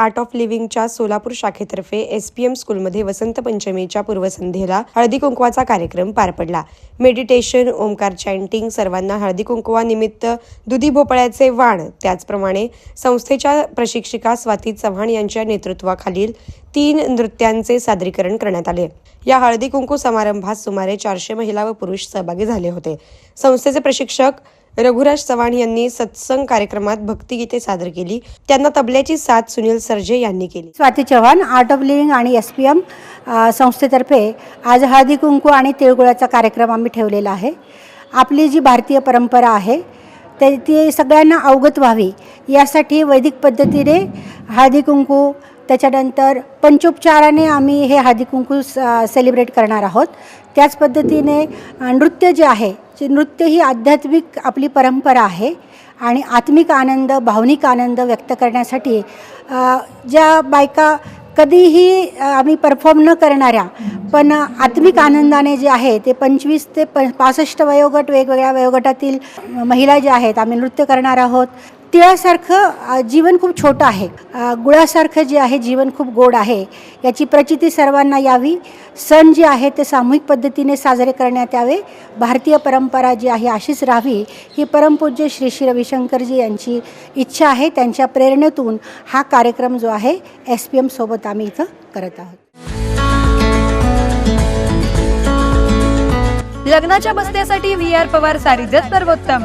Art of लिव्हिंगच्या सोलापूर शाखेतर्फे S P M स्कूलमध्ये वसंत पंचमीच्या पूर्वसंध्येला हळदी कुंकवाचा कार्यक्रम पार पडला. मेडिटेशन ओंकार चॅन्टिंग सर्वांना हळदी कुंकवानिमित्त दुधी भोपळ्याचे वाण त्याचप्रमाणे संस्थेच्या प्रशिक्षिका स्वाती चव्हाण यांच्या नेतृत्वाखालील तीन नृत्यांचे सादरीकरण करण्यात आले. या हळदी कुंकू समारंभात सुमारे चारशे महिला व पुरुष सहभागी झाले होते. संस्थेचे प्रशिक्षक रघुराज चव्हाण यांनी सत्संग कार्यक्रमात भक्तिगीते सादर केली. त्यांना तबल्याची साथ सुनील सरजे यांनी केली. Swati Chavan art of living आणि एस पी एम संस्थेतर्फे आज हळदी कुंकू आणि तिळगुळाचा कार्यक्रम आम्ही ठेवलेला आहे. आपली जी भारतीय परंपरा आहे ते ती सगळ्यांना अवगत व्हावी यासाठी वैदिक पद्धतीने हळदी कुंकू त्याच्यानंतर पंचोपचाराने आम्ही हे हळदीकुंकू सेलिब्रेट करणार आहोत. त्याच पद्धतीने नृत्य जे आहे जे नृत्य ही आध्यात्मिक आपली परंपरा आहे आणि आत्मिक आनंद भावनिक आनंद व्यक्त करण्यासाठी ज्या बायका कधीही आम्ही परफॉर्म न करणाऱ्या पण आत्मिक आनंदाने जे आहे ते पंचवीस ते प पासष्ट वयोगट वेगवेगळ्या वयोगटातील महिला ज्या आहेत आम्ही नृत्य करणार आहोत. तिळासारखं जीवन खूप छोटं आहे. गुळासारखं जे आहे जीवन खूप गोड आहे याची प्रचिती सर्वांना यावी. सण जे आहे ते सामूहिक पद्धतीने साजरे करण्यात यावे. भारतीय परंपरा जी आहे अशीच राहावी. ही परमपूज्य श्री श्री रविशंकरजी यांची इच्छा आहे. त्यांच्या प्रेरणेतून हा कार्यक्रम जो आहे एस पी एमसोबत आम्ही इथं करत आहोत. लग्नाच्या बसण्यासाठी व्ही आर पवार सारीजच सर्वोत्तम